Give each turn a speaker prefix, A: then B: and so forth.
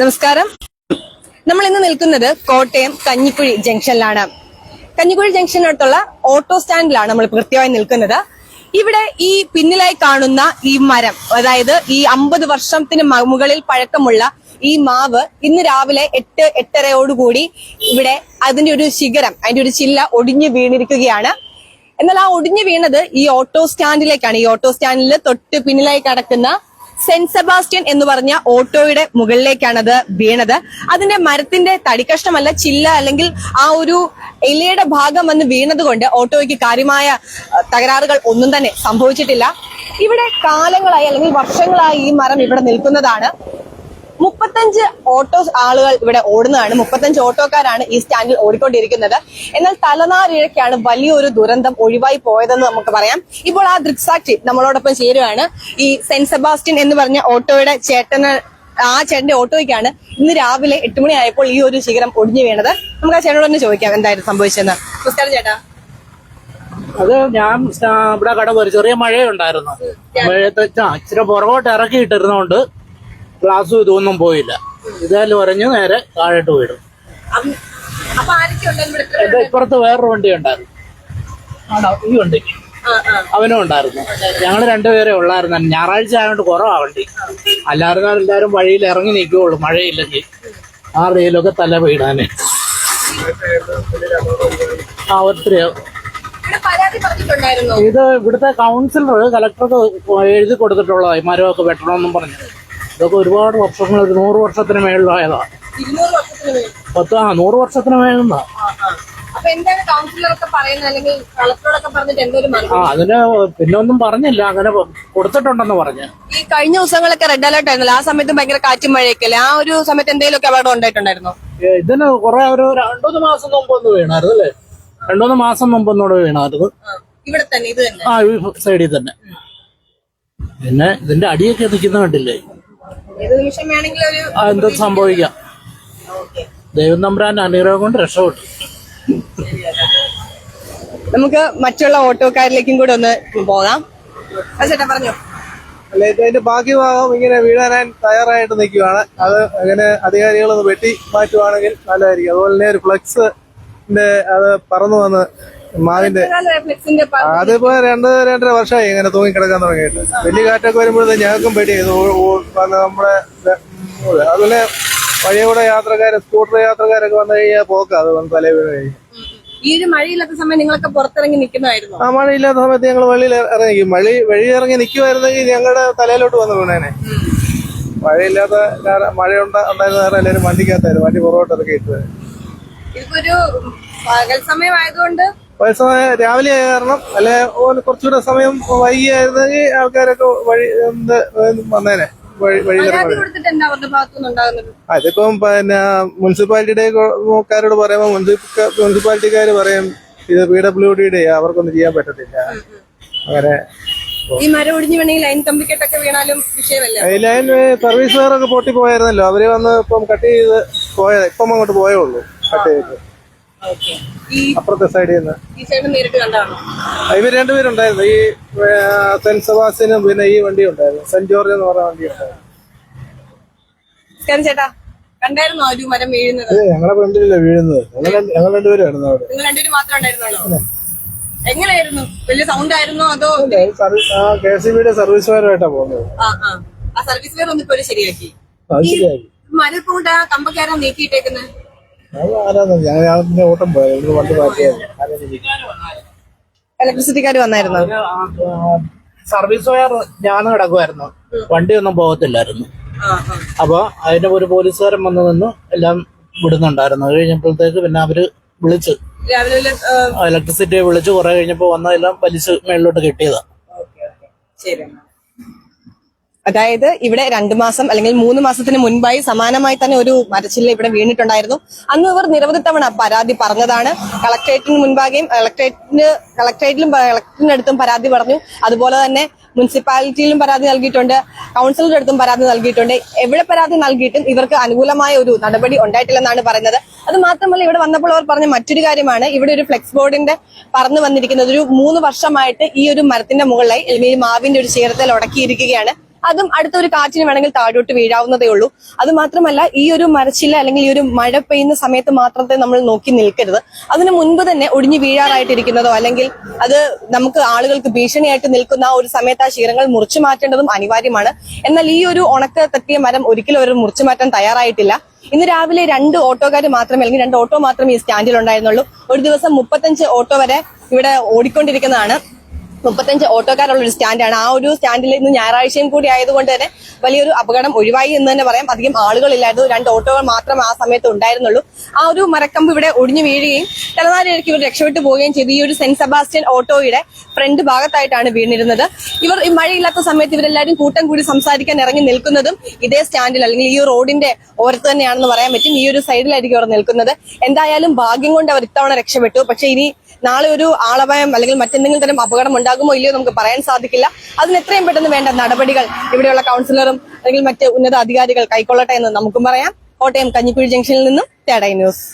A: നമസ്കാരം. നമ്മൾ ഇന്ന് നിൽക്കുന്നത് കോട്ടയം കഞ്ഞിക്കുഴി ജംഗ്ഷനിലാണ്. കഞ്ഞിക്കുഴി ജംഗ്ഷനടുത്തുള്ള ഓട്ടോ സ്റ്റാൻഡിലാണ് നമ്മൾ കൃത്യമായി നിൽക്കുന്നത്. ഇവിടെ ഈ പിന്നിലായി കാണുന്ന ഈ മരം അതായത് ഈ അമ്പത് വർഷത്തിന് മുകളിൽ പഴക്കമുള്ള ഈ മാവ് ഇന്ന് രാവിലെ എട്ട് എട്ടരയോടുകൂടി ഇവിടെ അതിന്റെ ഒരു ശിഖരം അതിന്റെ ഒരു ചില്ല ഒടിഞ്ഞു വീണിരിക്കുകയാണ്. എന്നാൽ ആ ഒടിഞ്ഞു വീണത് ഈ ഓട്ടോ സ്റ്റാൻഡിലേക്കാണ്. ഈ ഓട്ടോ സ്റ്റാൻഡിൽ തൊട്ട് പിന്നിലായി കിടക്കുന്ന സെന്റ് സെബാസ്റ്റ്യൻ എന്ന് പറഞ്ഞ ഓട്ടോയുടെ മുകളിലേക്കാണ് അത് വീണത്. അതിന്റെ മരത്തിന്റെ തടിക്കഷ്ണമല്ല ചില്ല അല്ലെങ്കിൽ ആ ഒരു ഇലയുടെ ഭാഗം വന്ന് വീണതുകൊണ്ട് ഓട്ടോയ്ക്ക് കാര്യമായ തകരാറുകൾ ഒന്നും തന്നെ സംഭവിച്ചിട്ടില്ല. ഇവിടെ കാലങ്ങളായി അല്ലെങ്കിൽ വർഷങ്ങളായി ഈ മരം ഇവിടെ നിൽക്കുന്നതാണ്. മുപ്പത്തഞ്ച് ഓട്ടോ ആളുകൾ ഇവിടെ ഓടുന്നതാണ്. മുപ്പത്തഞ്ച് ഓട്ടോക്കാരാണ് ഈ സ്റ്റാൻഡിൽ ഓടിക്കൊണ്ടിരിക്കുന്നത്. എന്നാൽ തലനാരിഴയ്ക്കാണ് വലിയൊരു ദുരന്തം ഒഴിവായി പോയതെന്ന് നമുക്ക് പറയാം. ഇപ്പോൾ ആ ദൃക്സാക്ഷി നമ്മളോടൊപ്പം ചേരുവാണ് ഈ സെന്റ് സെബാസ്റ്റ്യൻ എന്ന് പറഞ്ഞ ഓട്ടോയുടെ ചേട്ടന് ആ ചേട്ടന്റെ ഓട്ടോയ്ക്കാണ് ഇന്ന് രാവിലെ എട്ട് മണിയായപ്പോൾ ഈ ഒരു ശിഖരം ഒടിഞ്ഞു വീണത്. നമുക്ക് ആ ചേട്ടനോട് തന്നെ ചോദിക്കാം എന്തായിരുന്നു സംഭവിച്ചതെന്ന്. നമസ്കാരം ചേട്ടാ.
B: അത് ഞാൻ ഇവിടെ കട പോയി. ചെറിയ മഴയുണ്ടായിരുന്നു. മഴയത്ത് ഇച്ചിരി പുറകോട്ട് ഇറക്കിയിട്ടിരുന്നോണ്ട് ഗ്ലാസ്സും ഇതൊന്നും പോയില്ല. ഇതായാലും പറഞ്ഞു നേരെ താഴോട്ട്
A: പോയിടും
B: എന്റെ ഇപ്പുറത്ത് വേറൊരു വണ്ടി ഉണ്ടായിരുന്നു. ആണോ? ഈ വണ്ടി. അവനും ഉണ്ടായിരുന്നു. ഞങ്ങൾ രണ്ടുപേരെ ഉള്ളായിരുന്നു. ഞായറാഴ്ച ആയതുകൊണ്ട് കുറവാ വണ്ടി. അല്ലായിരുന്നാൽ എല്ലാവരും വഴിയിൽ ഇറങ്ങി നിൽക്കുകയുള്ളൂ മഴയില്ലെങ്കിൽ ആ റെയിലൊക്കെ തല വീടാന് ആ
A: പറഞ്ഞിട്ടുണ്ടായിരുന്നു?
B: ഇത് ഇവിടുത്തെ കൗൺസിലർ കലക്ടർക്ക് എഴുതി കൊടുത്തിട്ടുള്ളതായി മരമൊക്കെ വെട്ടണമെന്നും പറഞ്ഞു. ഇതൊക്കെ ഒരുപാട് വർഷങ്ങൾ ഒരു നൂറ് വർഷത്തിന് മേളിലായതാ. പത്ത് ആ നൂറ് വർഷത്തിന്
A: ഒരു
B: ആ അതിന് പിന്നെ ഒന്നും പറഞ്ഞില്ല. അങ്ങനെ കൊടുത്തിട്ടുണ്ടെന്ന് പറഞ്ഞു.
A: ഈ കഴിഞ്ഞ ദിവസങ്ങളൊക്കെ റെഡ് അലർട്ട് ആയിരുന്നല്ലോ. ആ സമയത്തും ഭയങ്കര കാറ്റും മഴയൊക്കെ ആ ഒരു സമയത്ത് എന്തെങ്കിലുമൊക്കെ അപകടം ഉണ്ടായിട്ടുണ്ടായിരുന്നോ?
B: ഇതിന് കുറെ ഒരു രണ്ടൂന്ന് മാസം മുമ്പ് ഒന്ന് വീണായിരുന്നു അല്ലേ? രണ്ടൂന്ന് മാസം മുമ്പ് ഒന്നുകൂടെ വീണായിരുന്നു.
A: ഇവിടെ തന്നെ ഇത് തന്നെ.
B: ആ ഈ സൈഡിൽ തന്നെ. പിന്നെ ഇതിന്റെ അടിയൊക്കെ നിൽക്കുന്ന കണ്ടില്ലേ? എന്ത് സംഭവിക്കാം. ദൈവം നമ്പ്രാന്റെ അനുഗ്രഹം കൊണ്ട് രക്ഷപ്പെട്ടു.
A: നമുക്ക് മറ്റുള്ള ഓട്ടോക്കാരിലേക്കും കൂടെ ഒന്ന് പോകാം. ചേട്ടാ പറഞ്ഞോ.
C: അല്ല ഇത് അതിന്റെ ബാക്കി ഭാഗം ഇങ്ങനെ വീഴാനായി തയ്യാറായിട്ട് നിൽക്കുകയാണ്. അത് അങ്ങനെ അധികാരികൾ ഒന്ന് വെട്ടി മാറ്റുവാണെങ്കിൽ നല്ലതായിരിക്കും. അതുപോലെ തന്നെ ഒരു ഫ്ലക്സ് അത് പറന്നു വന്ന് മാവിന്റെ അതിപ്പോ രണ്ട് രണ്ടര വർഷമായി ഇങ്ങനെ തൂങ്ങിക്കിടക്കാൻ തുടങ്ങിയിട്ട്. വലിയ കാറ്റൊക്കെ വരുമ്പോഴത്തെ ഞങ്ങൾക്കും പേടി. നമ്മുടെ അതുപോലെ വഴിയ അതുപോലെ വഴിയൂടെ യാത്രക്കാര് സ്കൂട്ടർ യാത്രക്കാരൊക്കെ വന്നു കഴിഞ്ഞാൽ പോക്ക. അത് വന്ന് തലേ വീണ് കഴിഞ്ഞു.
A: ഈ ഒരു മഴയില്ലാത്ത സമയം നിങ്ങളൊക്കെ പുറത്തിറങ്ങി നിൽക്കുന്നതായിരുന്നു
C: ആ മഴയില്ലാത്ത സമയത്ത് ഞങ്ങൾ വഴിയിൽ ഇറങ്ങി മഴ വഴി ഇറങ്ങി നിൽക്കുമായിരുന്നെങ്കിൽ ഞങ്ങളുടെ തലയിലോട്ട് വന്ന് വീണേനെ. മഴയില്ലാത്ത മഴ ഉണ്ടാ- ഉണ്ടായിരുന്ന കാരണം എല്ലാവരും വണ്ടിക്കകത്തായിരുന്നു. വണ്ടി പുറകോട്ട് ഇറക്കി ഇട്ടത്.
A: ഇതിപ്പോ ഒരു പകൽ സമയം
C: സമയം രാവിലെ ആയ കാരണം അല്ലെ കുറച്ചുകൂടെ സമയം വൈകിയായിരുന്നെങ്കിൽ ആൾക്കാരൊക്കെ വഴി എന്ത് വന്നേനെ. അതിപ്പം പിന്നെ മുനിസിപ്പാലിറ്റിയുടെ കാരോട് പറയുമ്പോൾ മുനിസിപ്പ മുനിസിപ്പാലിറ്റിക്കാർ പറയും ഇത് പി ഡബ്ല്യു ഡിയുടെ അവർക്കൊന്നും ചെയ്യാൻ പറ്റത്തില്ല. അങ്ങനെ.
A: ഈ മരം ഒടിഞ്ഞു വേണമെങ്കിൽ ലൈൻ കമ്പിക്കെട്ടൊക്കെ വീണാലും വിഷയമല്ല.
C: ലൈൻ സർവീസുകാരൊക്കെ പൊട്ടി പോയായിരുന്നല്ലോ അവർ വന്ന് ഇപ്പം കട്ട് ചെയ്ത് പോയത് ഇപ്പം അങ്ങോട്ട് പോയേ ഉള്ളൂ. കട്ട് ചെയ്ത്. അപ്പുറത്തെ സൈഡിൽ നിന്ന് ഇവർ രണ്ടുപേരുണ്ടായിരുന്നു ഈ സെന്റ് സെബാസ്റ്റിനും പിന്നെ ഈ വണ്ടി ഉണ്ടായിരുന്നു. സെന്റ് ജോർജ് എന്ന് പറഞ്ഞ വണ്ടി ഉണ്ടായിരുന്നു.
A: ചേട്ടാ കണ്ടായിരുന്നോ ഒരു മരം വീഴുന്നത്?
C: ഞങ്ങളെ ഫ്രണ്ടിലല്ലേ വീഴുന്നത്. ഞങ്ങൾ രണ്ടുപേരായിരുന്നു അവിടെ.
A: നിങ്ങൾ രണ്ടുപേരും മാത്രം ഉണ്ടായിരുന്നോ എങ്ങനെയായിരുന്നു? വലിയ സൗണ്ട് ആയിരുന്നോ അതോ?
C: കെ എസ് സി ബിയുടെ സർവീസ് വയറായിട്ടാ പോകുന്നത്.
A: ആ സർവീസ് വെയർ ശരിയാക്കി. മരം കൊണ്ട് ആ കമ്പക്കാരാ നീക്കിയിട്ടേക്കുന്നത്
C: അത് വന്നായിരുന്നു ഞങ്ങൾ അതിന്റെ ഓട്ടം പോയത് ഇവിടെ വണ്ടി
A: ഇലക്ട്രിസിറ്റിക്കാർ വന്നായിരുന്നു?
B: സർവീസ് വയർ ഞാൻ കിടക്കുമായിരുന്നു വണ്ടിയൊന്നും പോകത്തില്ലായിരുന്നു.
A: ആ ആ.
B: അപ്പൊ അതിന്റെ ഒരു പോലീസുകാരൻ വന്ന് നിന്ന് എല്ലാം വിടുന്നുണ്ടായിരുന്നു. അത് കഴിഞ്ഞപ്പോഴത്തേക്ക് പിന്നെ അവർ വിളിച്ച് ഇലക്ട്രിസിറ്റിയെ വിളിച്ച് കുറെ കഴിഞ്ഞപ്പോ വന്നതെല്ലാം വലിച്ച് മേളിലോട്ട് കിട്ടിയതാ.
A: ശരി അതായത് ഇവിടെ രണ്ടു മാസം അല്ലെങ്കിൽ മൂന്ന് മാസത്തിന് മുൻപായി സമാനമായി തന്നെ ഒരു മരച്ചില്ല ഇവിടെ വീണിട്ടുണ്ടായിരുന്നു. അന്ന് ഇവർ നിരവധി തവണ പരാതി പറഞ്ഞതാണ്. കളക്ടറേറ്റിന് മുൻപാകെയും കളക്ടറേറ്റിന് കളക്ടറേറ്റിലും കളക്ടറിന്റെ അടുത്തും പരാതി പറഞ്ഞു. അതുപോലെ തന്നെ മുനിസിപ്പാലിറ്റിയിലും പരാതി നൽകിയിട്ടുണ്ട്. കൗൺസിലറുടെ അടുത്തും പരാതി നൽകിയിട്ടുണ്ട്. എവിടെ പരാതി നൽകിയിട്ടും ഇവർക്ക് അനുകൂലമായ ഒരു നടപടി ഉണ്ടായിട്ടില്ലെന്നാണ് പറയുന്നത്. അത് മാത്രമല്ല ഇവിടെ വന്നപ്പോൾ അവർ പറഞ്ഞ മറ്റൊരു കാര്യമാണ്. ഇവിടെ ഒരു ഫ്ലെക്സ് ബോർഡിന്റെ പറന്നു വന്നിരിക്കുന്നത് ഒരു മൂന്ന് വർഷമായിട്ട് ഈ ഒരു മരത്തിന്റെ മുകളിലായി അല്ലെങ്കിൽ ഈ മാവിന്റെ ഒരു ചേരത്തിൽ ഉടക്കിയിരിക്കുകയാണ്. അതും അടുത്തൊരു കാറ്റിന് വേണമെങ്കിൽ താഴോട്ട് വീഴാവുന്നതേ ഉള്ളൂ. അത് മാത്രമല്ല ഈ ഒരു മരച്ചില്ല അല്ലെങ്കിൽ ഈ ഒരു മഴ പെയ്യുന്ന സമയത്ത് മാത്രത്തെ നമ്മൾ നോക്കി നിൽക്കരുത്. അതിന് മുൻപ് തന്നെ ഒടിഞ്ഞു വീഴാറായിട്ടിരിക്കുന്നതോ അല്ലെങ്കിൽ അത് നമുക്ക് ആളുകൾക്ക് ഭീഷണിയായിട്ട് നിൽക്കുന്ന ഒരു സമയത്ത് ആ ശീലങ്ങൾ മുറിച്ചു മാറ്റേണ്ടതും അനിവാര്യമാണ്. എന്നാൽ ഈ ഒരു ഉണക്ക തട്ടിയ മരം ഒരിക്കലും അവർ മുറിച്ചു മാറ്റാൻ തയ്യാറായിട്ടില്ല. ഇന്ന് രാവിലെ രണ്ട് ഓട്ടോക്കാർ മാത്രമേ അല്ലെങ്കിൽ രണ്ട് ഓട്ടോ മാത്രമേ ഈ സ്റ്റാൻഡിൽ ഉണ്ടായിരുന്നുള്ളൂ ഒരു ദിവസം മുപ്പത്തഞ്ച് ഓട്ടോ വരെ ഇവിടെ ഓടിക്കൊണ്ടിരിക്കുന്നതാണ്. മുപ്പത്തഞ്ച് ഓട്ടോക്കാരുള്ള ഒരു സ്റ്റാൻഡാണ്. ആ ഒരു സ്റ്റാൻഡിൽ ഇന്ന് ഞായറാഴ്ചയും കൂടി ആയതുകൊണ്ട് തന്നെ വലിയൊരു അപകടം ഒഴിവായി എന്ന് തന്നെ പറയാം. അധികം ആളുകളില്ലായിരുന്നു. രണ്ട് ഓട്ടോകൾ മാത്രം ആ സമയത്ത് ഉണ്ടായിരുന്നുള്ളൂ. ആ ഒരു മരക്കമ്പ് ഇവിടെ ഒടിഞ്ഞു വീഴുകയും തലനാരിഴക്ക് ഇവർ രക്ഷപ്പെട്ടു പോവുകയും ചെയ്തു. ഈ ഒരു സെന്റ് സെബാസ്റ്റ്യൻ ഓട്ടോയുടെ ഫ്രണ്ട് ഭാഗത്തായിട്ടാണ് വീണിരുന്നത്. ഇവർ ഈ മഴയില്ലാത്ത സമയത്ത് ഇവരെല്ലാവരും കൂട്ടം കൂടി സംസാരിക്കാൻ ഇറങ്ങി നിൽക്കുന്നതും ഇതേ സ്റ്റാൻഡിൽ അല്ലെങ്കിൽ ഈ റോഡിന്റെ ഓരത്ത് തന്നെയാണെന്ന് പറയാൻ പറ്റും. ഈ ഒരു സൈഡിലായിരിക്കും അവർ നിൽക്കുന്നത്. എന്തായാലും ഭാഗ്യം കൊണ്ട് അവർ ഇത്തവണ രക്ഷപ്പെട്ടു. പക്ഷെ ഇനി നാളെ ഒരു ആളപായം അല്ലെങ്കിൽ മറ്റെന്തെങ്കിലും തരം അപകടം ഉണ്ടാകുമോ ഇല്ലയോ നമുക്ക് പറയാൻ സാധിക്കില്ല. അതിന് എത്രയും പെട്ടെന്ന് വേണ്ട നടപടികൾ ഇവിടെയുള്ള കൗൺസിലറും അല്ലെങ്കിൽ മറ്റ് ഉന്നത അധികാരികൾ കൈക്കൊള്ളട്ടെ എന്ന് നമുക്കും പറയാം. കോട്ടയം കഞ്ഞിക്കുഴി ജംഗ്ഷനിൽ നിന്നും തേടൈ ന്യൂസ്.